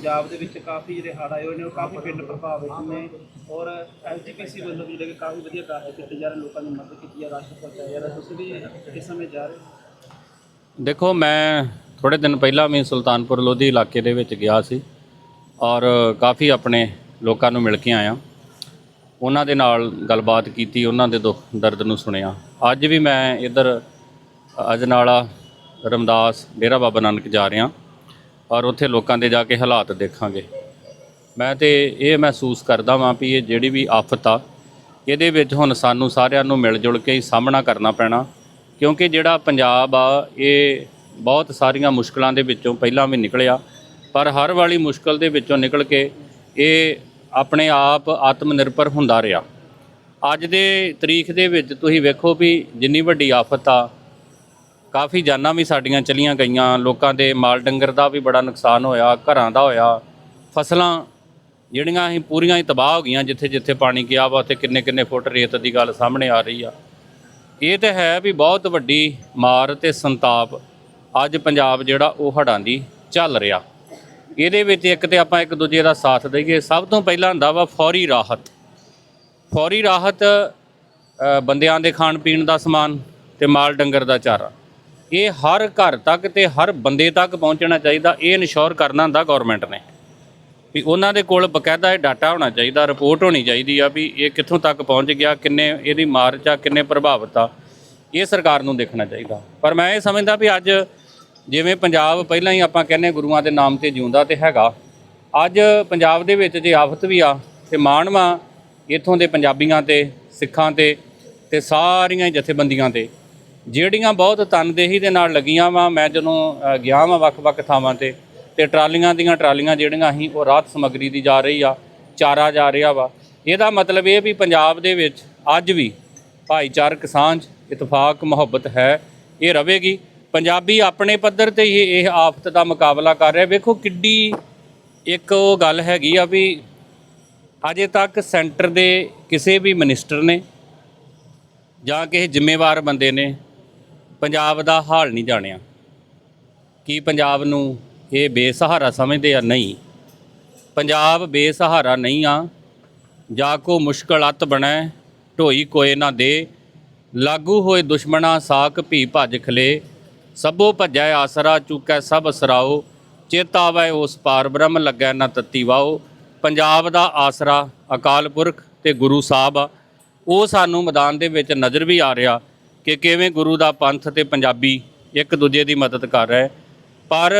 ਪੰਜਾਬ ਦੇ ਵਿੱਚ ਕਾਫੀ ਜਿਹੜੇ ਹੜ੍ਹ ਆਏ ਹੋਏ ਨੇ, ਉਹ ਕਾਫੀ ਪਿੰਡ ਪ੍ਰਭਾਵਿਤ ਨੇ ਔਰ ਐਸਜੀਪੀਸੀ ਵੱਲੋਂ ਵੀ ਜਿਹੜੇ ਕਾਫੀ ਵਧੀਆ ਕਾਰਜ ਕੀਤੇ ਜਾ ਰਹੇ ਲੋਕਾਂ ਦੀ ਮਦਦ ਕੀਤੀ ਜਾ ਰਾਸ਼ਨ ਪਹੁੰਚਾਇਆ ਜਾ ਰਿਹਾ। ਤੁਸੀਂ ਵੀ ਇਸ ਸਮੇਂ ਜਾ ਰਹੇ ਦੇਖੋ, ਮੈਂ ਥੋੜੇ ਦਿਨ ਪਹਿਲਾਂ ਵੀ ਸੁਲਤਾਨਪੁਰ ਲੋਧੀ ਇਲਾਕੇ ਦੇ ਵਿੱਚ ਗਿਆ ਸੀ ਔਰ ਕਾਫੀ ਆਪਣੇ ਲੋਕਾਂ ਨੂੰ ਮਿਲ ਕੇ ਆਇਆ। ਉਹਨਾਂ ਦੇ ਨਾਲ ਗੱਲਬਾਤ ਕੀਤੀ, ਉਹਨਾਂ ਦੇ ਦੁੱਖ ਦਰਦ ਨੂੰ ਸੁਣਿਆ। ਅੱਜ ਵੀ ਮੈਂ ਇੱਧਰ ਅਜਨਾਲਾ, ਰਮਦਾਸ, ਡੇਰਾ ਬਾਬਾ ਨਾਨਕ ਜਾ ਰਿਹਾ। ਔਰ ਉੱਥੇ ਲੋਕਾਂ ਦੇ ਜਾ ਕੇ ਹਾਲਾਤ ਦੇਖਾਂਗੇ। ਮੈਂ ਤੇ ਇਹ ਮਹਿਸੂਸ ਕਰਦਾ ਵਾਂ ਵੀ ਇਹ ਜਿਹੜੀ ਵੀ ਆਫਤ ਆ, ਇਹਦੇ ਵਿੱਚ ਹੁਣ ਸਾਨੂੰ ਸਾਰਿਆਂ ਨੂੰ ਮਿਲ ਜੁਲ ਕੇ ਹੀ ਸਾਹਮਣਾ ਕਰਨਾ ਪੈਣਾ। ਕਿਉਂਕਿ ਜਿਹੜਾ ਪੰਜਾਬ ਆ, ਇਹ ਬਹੁਤ ਸਾਰੀਆਂ ਮੁਸ਼ਕਲਾਂ ਦੇ ਵਿੱਚੋਂ ਪਹਿਲਾਂ ਵੀ ਨਿਕਲਿਆ, ਪਰ ਹਰ ਵਾਲੀ ਮੁਸ਼ਕਲ ਦੇ ਵਿੱਚੋਂ ਨਿਕਲ ਕੇ ਇਹ ਆਪਣੇ ਆਪ ਆਤਮ ਨਿਰਭਰ ਹੁੰਦਾ ਰਿਹਾ। ਅੱਜ ਦੇ ਤਰੀਕ ਦੇ ਵਿੱਚ ਤੁਸੀਂ ਵੇਖੋ ਵੀ ਜਿੰਨੀ ਵੱਡੀ ਆਫਤ ਆ ਕਾਫੀ ਜਾਨਾਂ ਵੀ ਸਾਡੀਆਂ ਚਲੀਆਂ ਗਈਆਂ, ਲੋਕਾਂ ਦੇ ਮਾਲ ਡੰਗਰ ਦਾ ਵੀ ਬੜਾ ਨੁਕਸਾਨ ਹੋਇਆ, ਘਰਾਂ ਦਾ ਹੋਇਆ। ਫਸਲਾਂ ਜਿਹੜੀਆਂ ਅਸੀਂ ਪੂਰੀਆਂ ਹੀ ਤਬਾਹ ਹੋ ਗਈਆਂ, ਜਿੱਥੇ ਜਿੱਥੇ ਪਾਣੀ ਗਿਆ ਵਾ, ਉੱਥੇ ਕਿੰਨੇ ਕਿੰਨੇ ਫੁੱਟ ਰੇਤ ਦੀ ਗੱਲ ਸਾਹਮਣੇ ਆ ਰਹੀ ਆ। ਇਹ ਤਾਂ ਹੈ ਵੀ ਬਹੁਤ ਵੱਡੀ ਮਾਰ ਤੇ ਸੰਤਾਪ ਅੱਜ ਪੰਜਾਬ ਜਿਹੜਾ ਉਹ ਹੜ੍ਹਾਂ ਦੀ ਚੱਲ ਰਿਹਾ। ਇਹਦੇ ਵਿੱਚ ਇੱਕ ਤੇ ਆਪਾਂ ਇੱਕ ਦੂਜੇ ਦਾ ਸਾਥ ਦਈਏ। ਸਭ ਤੋਂ ਪਹਿਲਾਂ ਹੁੰਦਾ ਵਾ ਫੌਰੀ ਰਾਹਤ। ਫੌਰੀ ਰਾਹਤ ਬੰਦਿਆਂ ਦੇ ਖਾਣ ਪੀਣ ਦਾ ਸਮਾਨ ਤੇ ਮਾਲ ਡੰਗਰ ਦਾ ਚਾਰਾ। ਇਹ ਹਰ ਘਰ ਤੱਕ ਤੇ ਹਰ ਬੰਦੇ ਤੱਕ ਪਹੁੰਚਣਾ ਚਾਹੀਦਾ, ਇਹ ਇਨਸ਼ੋਰ ਕਰਨਾ ਹੁੰਦਾ ਗਵਰਨਮੈਂਟ ਨੇ। ਵੀ ਉਹਨਾਂ ਦੇ ਕੋਲ ਬਕਾਇਦਾ ਇਹ ਡਾਟਾ ਹੋਣਾ ਚਾਹੀਦਾ ਰਿਪੋਰਟ ਹੋਣੀ ਚਾਹੀਦੀ ਆ ਵੀ ਇਹ ਕਿੱਥੋਂ ਤੱਕ ਪਹੁੰਚ ਗਿਆ, ਕਿੰਨੇ ਇਹਦੀ ਮਾਰਚ ਆ, ਕਿੰਨੇ ਪ੍ਰਭਾਵਿਤ ਆ, ਇਹ ਸਰਕਾਰ ਨੂੰ ਦੇਖਣਾ ਚਾਹੀਦਾ। ਪਰ ਮੈਂ ਇਹ ਸਮਝਦਾ ਵੀ ਅੱਜ ਜਿਵੇਂ ਪੰਜਾਬ ਪਹਿਲਾਂ ਹੀ ਆਪਾਂ ਕਹਿੰਦੇ ਗੁਰੂਆਂ ਦੇ ਨਾਮ ਤੇ ਜਿਉਂਦਾ ਤੇ ਹੈਗਾ, ਅੱਜ ਪੰਜਾਬ ਦੇ ਵਿੱਚ ਜੇ ਆਫਤ ਵੀ ਆ ਤੇ ਮਾਣਵਾ ਇੱਥੋਂ ਦੇ ਪੰਜਾਬੀਆਂ ਤੇ, ਸਿੱਖਾਂ ਤੇ ਤੇ ਸਾਰੀਆਂ ਹੀ ਜਥੇਬੰਦੀਆਂ ਤੇ ਜਿਹੜੀਆਂ ਬਹੁਤ ਤਨਦੇਹੀ ਦੇ ਨਾਲ ਲੱਗੀਆਂ ਵਾ, ਮੈਂ ਜਦੋਂ ਗਿਆ ਵਾਂ ਵੱਖ-ਵੱਖ ਥਾਵਾਂ ਤੇ ਤੇ ਟਰਾਲੀਆਂ ਦੀਆਂ ਟਰਾਲੀਆਂ ਜਿਹੜੀਆਂ ਸੀ, ਉਹ ਰਾਹਤ ਸਮੱਗਰੀ ਦੀ ਜਾ ਰਹੀ ਆ, ਚਾਰਾ ਜਾ ਰਿਹਾ ਵਾ। ਇਹਦਾ ਮਤਲਬ ਇਹ ਵੀ ਪੰਜਾਬ ਦੇ ਵਿੱਚ ਅੱਜ ਵੀ ਭਾਈਚਾਰਕ ਸਾਂਝ, ਇਤਫਾਕ, ਮੁਹੱਬਤ ਹੈ, ਇਹ ਰਵੇਗੀ। ਪੰਜਾਬੀ ਆਪਣੇ ਪੱਧਰ ਤੇ ਹੀ ਇਹ ਆਫਤ ਦਾ ਮੁਕਾਬਲਾ ਕਰ ਰਿਹਾ। ਵੇਖੋ ਕਿੱਡੀ ਇੱਕ ਉਹ ਗੱਲ ਹੈਗੀ ਆ ਵੀ ਅਜੇ ਤੱਕ ਸੈਂਟਰ ਦੇ ਕਿਸੇ ਵੀ ਮਿਨਿਸਟਰ ਨੇ ਜਾਂ ਕਿਸੇ ਜ਼ਿੰਮੇਵਾਰ ਬੰਦੇ ਨੇ ਪੰਜਾਬ ਦਾ ਹਾਲ ਨਹੀਂ ਜਾਣਿਆ। ਕੀ ਪੰਜਾਬ ਨੂੰ ਇਹ ਬੇਸਹਾਰਾ ਸਮਝਦੇ ਆ? ਨਹੀਂ। ਪੰਜਾਬ ਬੇਸਹਾਰਾ ਨਹੀਂ ਆ। ਜਾ ਕੋ ਮੁਸ਼ਕਲ ਅਤ ਬਣੈ, ਢੋਈ ਕੋਏ ਨਾ ਦੇ। ਲਾਗੂ ਹੋਏ ਦੁਸ਼ਮਣਾ ਸਾਕ ਭੀ ਭੱਜ ਖਲੇ। ਸਭੋ ਭੱਜੈ ਆਸਰਾ, ਚੁੱਕੈ ਸਭ ਅਸਰਾਓ ਚੇਤਾ ਆਵੈ ਉਸ ਪਾਰ, ਬ੍ਰਹਮ ਲੱਗੈ ਨਾ ਤਤੀ ਵਾਓ। ਪੰਜਾਬ ਦਾ ਆਸਰਾ ਅਕਾਲ ਪੁਰਖ ਤੇ ਗੁਰੂ ਸਾਹਿਬ ਆ। ਉਹ ਸਾਨੂੰ ਮੈਦਾਨ ਦੇ ਵਿੱਚ ਨਜ਼ਰ ਵੀ ਆ ਰਿਹਾ। ਕਿ ਕਿਵੇਂ ਗੁਰੂ ਦਾ ਪੰਥ ਤੇ ਪੰਜਾਬੀ ਇੱਕ ਦੂਜੇ ਦੀ ਮਦਦ ਕਰ ਰਹੇ। ਪਰ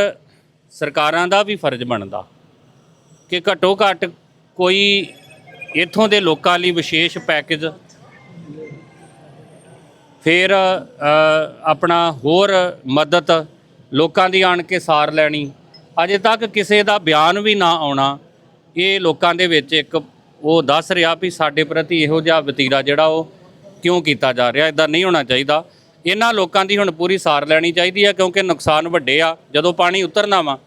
ਸਰਕਾਰਾਂ ਦਾ ਵੀ ਫਰਜ਼ ਬਣਦਾ ਕਿ ਘੱਟੋ ਘੱਟ ਕੋਈ ਇੱਥੋਂ ਦੇ ਲੋਕਾਂ ਲਈ ਵਿਸ਼ੇਸ਼ ਪੈਕੇਜ, ਫਿਰ ਆਪਣਾ ਹੋਰ ਮਦਦ ਲੋਕਾਂ ਦੀ ਆਣ ਕੇ ਸਾਰ ਲੈਣੀ। ਅਜੇ ਤੱਕ ਕਿਸੇ ਦਾ ਬਿਆਨ ਵੀ ਨਾ ਆਉਣਾ। ਇਹ ਲੋਕਾਂ ਦੇ ਵਿੱਚ ਇੱਕ ਉਹ ਦੱਸ ਰਿਹਾ ਵੀ ਸਾਡੇ ਪ੍ਰਤੀ ਇਹੋ ਜਿਹਾ ਵਤੀਰਾ ਜਿਹੜਾ ਉਹ ਕਿਉਂ ਕੀਤਾ ਜਾ ਰਿਹਾ? ਇਦਾਂ ਨਹੀਂ ਹੋਣਾ ਚਾਹੀਦਾ। ਇਹਨਾਂ ਲੋਕਾਂ ਦੀ ਹੁਣ ਪੂਰੀ ਸਾਰ ਲੈਣੀ ਚਾਹੀਦੀ ਹੈ ਕਿਉਂਕਿ ਨੁਕਸਾਨ ਵੱਡੇ ਆ। ਜਦੋਂ ਪਾਣੀ ਉਤਰਨਾ ਵਾ,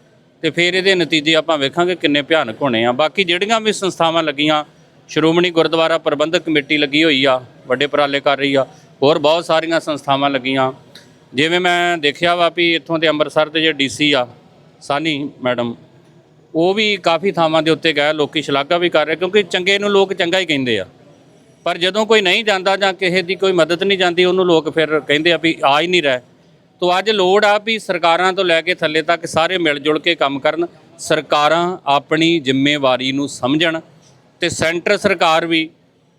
ਤੇ ਫਿਰ ਇਹਦੇ ਨਤੀਜੇ ਆਪਾਂ ਵੇਖਾਂਗੇ ਕਿੰਨੇ ਭਿਆਨਕ ਹੋਣੇ ਆ। ਬਾਕੀ ਜਿਹੜੀਆਂ ਵੀ ਸੰਸਥਾਵਾਂ ਲੱਗੀਆਂ, ਸ਼੍ਰੋਮਣੀ ਗੁਰਦੁਆਰਾ ਪ੍ਰਬੰਧਕ ਕਮੇਟੀ ਲੱਗੀ ਹੋਈ ਆ, ਵੱਡੇ ਉਪਰਾਲੇ ਕਰ ਰਹੀ ਆ, ਹੋਰ ਬਹੁਤ ਸਾਰੀਆਂ ਸੰਸਥਾਵਾਂ ਲੱਗੀਆਂ। ਜਿਵੇਂ ਮੈਂ ਦੇਖਿਆ ਵਾ ਵੀ ਇੱਥੋਂ ਦੇ ਅੰਮ੍ਰਿਤਸਰ ਦੇ ਜਿਹੜੇ ਡੀਸੀ ਆ, ਸਾਨੀ ਮੈਡਮ, ਉਹ ਵੀ ਕਾਫੀ ਥਾਵਾਂ ਦੇ ਉੱਤੇ ਗਏ, ਲੋਕੀ ਸ਼ਲਾਘਾ ਵੀ ਕਰ ਰਹੇ ਕਿਉਂਕਿ ਚੰਗੇ ਨੂੰ ਲੋਕ ਚੰਗਾ ਹੀ ਕਹਿੰਦੇ ਆ। ਪਰ ਜਦੋਂ ਕੋਈ ਨਹੀਂ ਜਾਂਦਾ ਜਾਂ ਕਿਸੇ ਦੀ ਕੋਈ ਮਦਦ ਨਹੀਂ ਜਾਂਦੀ, ਉਹਨੂੰ ਲੋਕ ਫਿਰ ਕਹਿੰਦੇ ਆ ਵੀ ਆ ਹੀ ਨਹੀਂ ਰਹੇ। ਤੋ ਅੱਜ ਲੋੜ ਆ ਵੀ ਸਰਕਾਰਾਂ ਤੋਂ ਲੈ ਕੇ ਥੱਲੇ ਤੱਕ ਸਾਰੇ ਮਿਲ ਜੁਲ ਕੇ ਕੰਮ ਕਰਨ, ਸਰਕਾਰਾਂ ਆਪਣੀ ਜ਼ਿੰਮੇਵਾਰੀ ਨੂੰ ਸਮਝਣ ਤੇ ਸੈਂਟਰ ਸਰਕਾਰ ਵੀ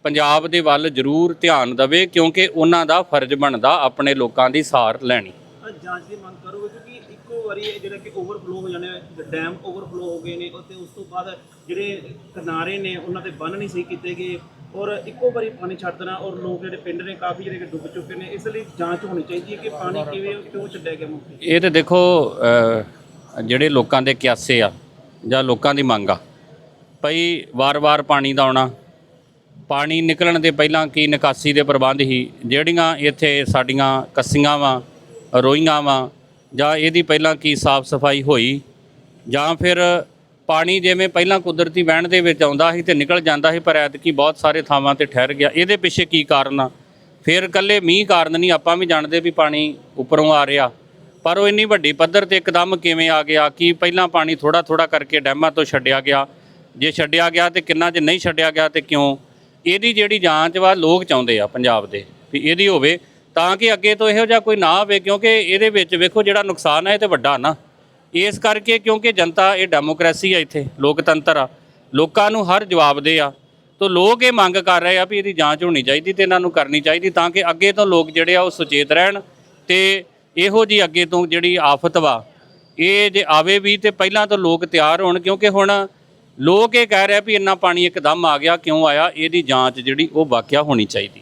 ਪੰਜਾਬ ਦੇ ਵੱਲ ਜ਼ਰੂਰ ਧਿਆਨ ਦੇਵੇ ਕਿਉਂਕਿ ਉਹਨਾਂ ਦਾ ਫਰਜ਼ ਬਣਦਾ ਆਪਣੇ ਲੋਕਾਂ ਦੀ ਸਾਰ ਲੈਣੀ। ਜਾਂਚ ਦੀ ਮੰਗ ਕਰੋਗੇ ਕਿਉਂਕਿ ਇੱਕੋ ਵਾਰੀ ਇਹ ਜਿਹੜਾ ਕਿ ਓਵਰਫਲੋ ਹੋ ਜਾਣੇ ਡੈਮ ਓਵਰਫਲੋ ਹੋ ਗਏ ਨੇ ਅਤੇ ਉਸ ਤੋਂ ਬਾਅਦ ਜਿਹੜੇ ਕਿਨਾਰੇ ਨੇ, ਉਹਨਾਂ ਤੇ ਬੰਨ ਨਹੀਂ ਸਹੀ ਕੀਤੇ ਗਏ। ਔਰ ਇੱਕੋ ਵਾਰੀ ਪਾਣੀ ਛੱਡ ਦੇਣਾ ਔਰ ਲੋਕ ਜਿਹੜੇ ਪਿੰਡ ਨੇ, ਕਾਫੀ ਜਿਹੜੇ ਡੁੱਬ ਚੁੱਕੇ ਨੇ, ਇਸ ਲਈ ਜਾਂਚ ਹੋਣੀ ਚਾਹੀਦੀ ਹੈ ਕਿ ਪਾਣੀ ਕਿਵੇਂ, ਕਿਉਂ ਛੱਡਿਆ ਗਿਆ ਮੁੱਖ ਇਹ ਤੇ ਦੇਖੋ ਜਿਹੜੇ ਲੋਕਾਂ ਦੇ ਕਿਆਸੇ ਆ ਜਾਂ ਲੋਕਾਂ ਦੀ ਮੰਗ ਆ, ਭਈ ਵਾਰ-ਵਾਰ ਪਾਣੀ ਦਾ ਆਉਣਾ, ਪਾਣੀ ਨਿਕਲਣ ਦੇ ਪਹਿਲਾਂ ਕੀ ਨਿਕਾਸੀ ਦੇ ਪ੍ਰਬੰਧ ਹੀ, ਜਿਹੜੀਆਂ ਇੱਥੇ ਸਾਡੀਆਂ ਕੱਸੀਆਂ ਵਾ, ਰੋਈਆਂ ਵਾ, ਜਾਂ ਇਹਦੀ ਪਹਿਲਾਂ ਕੀ ਸਾਫ਼ ਸਫ਼ਾਈ ਹੋਈ, ਜਾਂ ਫਿਰ ਪਾਣੀ ਜਿਵੇਂ ਪਹਿਲਾਂ ਕੁਦਰਤੀ ਵਹਿਣ ਦੇ ਵਿੱਚ ਆਉਂਦਾ ਸੀ ਤੇ ਨਿਕਲ ਜਾਂਦਾ ਸੀ, ਪਰ ਐਤਕੀ ਬਹੁਤ ਸਾਰੇ ਥਾਵਾਂ ਤੇ ਠਹਿਰ ਗਿਆ। ਇਹਦੇ ਪਿੱਛੇ ਕੀ ਕਾਰਨ ਆ? ਫਿਰ ਇਕੱਲੇ ਮੀਂਹ ਕਾਰਨ ਨਹੀਂ, ਆਪਾਂ ਵੀ ਜਾਣਦੇ ਵੀ ਪਾਣੀ ਉੱਪਰੋਂ ਆ ਰਿਹਾ। ਪਰ ਉਹ ਇੰਨੀ ਵੱਡੀ ਪੱਧਰ ਤੇ ਇੱਕਦਮ ਕਿਵੇਂ ਆ ਗਿਆ? ਕਿ ਪਹਿਲਾਂ ਪਾਣੀ ਥੋੜਾ ਥੋੜਾ ਕਰਕੇ ਡੈਮਾਂ ਤੋਂ ਛੱਡਿਆ ਗਿਆ? ਜੇ ਛੱਡਿਆ ਗਿਆ ਤੇ ਕਿੰਨਾ ਜੇ ਨਹੀਂ ਛੱਡਿਆ ਗਿਆ ਤੇ ਕਿਉਂ? ਇਹਦੀ ਜਿਹੜੀ ਜਾਂਚ ਵਾ, ਲੋਕ ਚਾਹੁੰਦੇ ਆ ਪੰਜਾਬ ਦੇ ਵੀ ਇਹਦੀ ਹੋਵੇ, ਤਾਂ ਕਿ ਅੱਗੇ ਤੋਂ ਇਹੋ ਜਿਹਾ ਕੋਈ ਨਾ ਆਵੇ, ਕਿਉਂਕਿ ਇਹਦੇ ਵਿੱਚ ਵੇਖੋ ਜਿਹੜਾ ਨੁਕਸਾਨ ਹੈ ਇਹ ਤੇ ਵੱਡਾ ਨਾ। ਇਸ ਕਰਕੇ ਕਿਉਂਕਿ ਜਨਤਾ ਇਹ ਡੈਮੋਕ੍ਰੇਸੀ ਆ ਇੱਥੇ, ਲੋਕਤੰਤਰ ਆ, ਲੋਕਾਂ ਨੂੰ ਹਰ ਜਵਾਬ ਦੇ ਆ, ਤੋ ਲੋਕ ਇਹ ਮੰਗ ਕਰ ਰਹੇ ਆ ਵੀ ਇਹਦੀ ਜਾਂਚ ਹੋਣੀ ਚਾਹੀਦੀ ਤੇ ਇਹਨਾਂ ਨੂੰ ਕਰਨੀ ਚਾਹੀਦੀ ਤਾਂ ਕਿ ਅੱਗੇ ਤੋਂ ਲੋਕ ਜਿਹੜੇ ਆ ਉਹ ਸੁਚੇਤ ਰਹਿਣ ਤੇ ਇਹੋ ਜੀ ਅੱਗੇ ਤੋਂ ਜਿਹੜੀ ਆਫਤ ਵਾ, ਇਹ ਜੇ ਆਵੇ ਵੀ ਤੇ ਪਹਿਲਾਂ ਤੋਂ ਲੋਕ ਤਿਆਰ ਹੋਣ ਕਿਉਂਕਿ ਹੁਣ ਲੋਕ ਇਹ ਕਹਿ ਰਹੇ ਆ ਵੀ ਇੰਨਾ ਪਾਣੀ ਇੱਕਦਮ ਆ ਗਿਆ, ਕਿਉਂ ਆਇਆ, ਇਹਦੀ ਜਾਂਚ ਜਿਹੜੀ ਉਹ ਵਾਕਿਆ ਹੋਣੀ ਚਾਹੀਦੀ।